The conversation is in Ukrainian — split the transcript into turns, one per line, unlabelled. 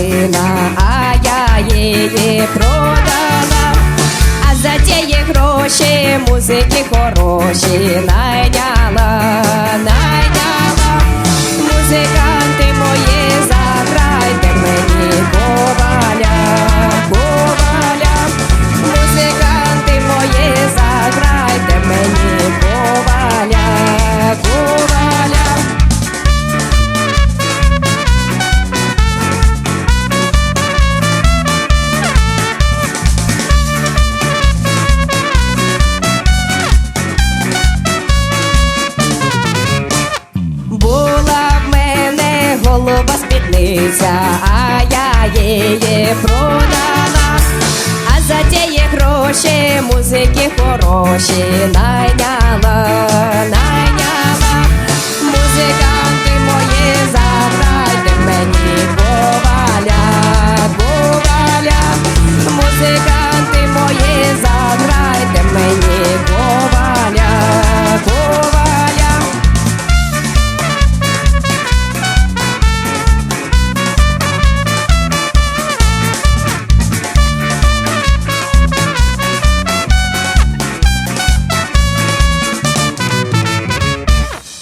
машина, а я її продала. А за ті гроші музики хороші найняла, голова а я її продала. А за ті гроші музики хороші найняла.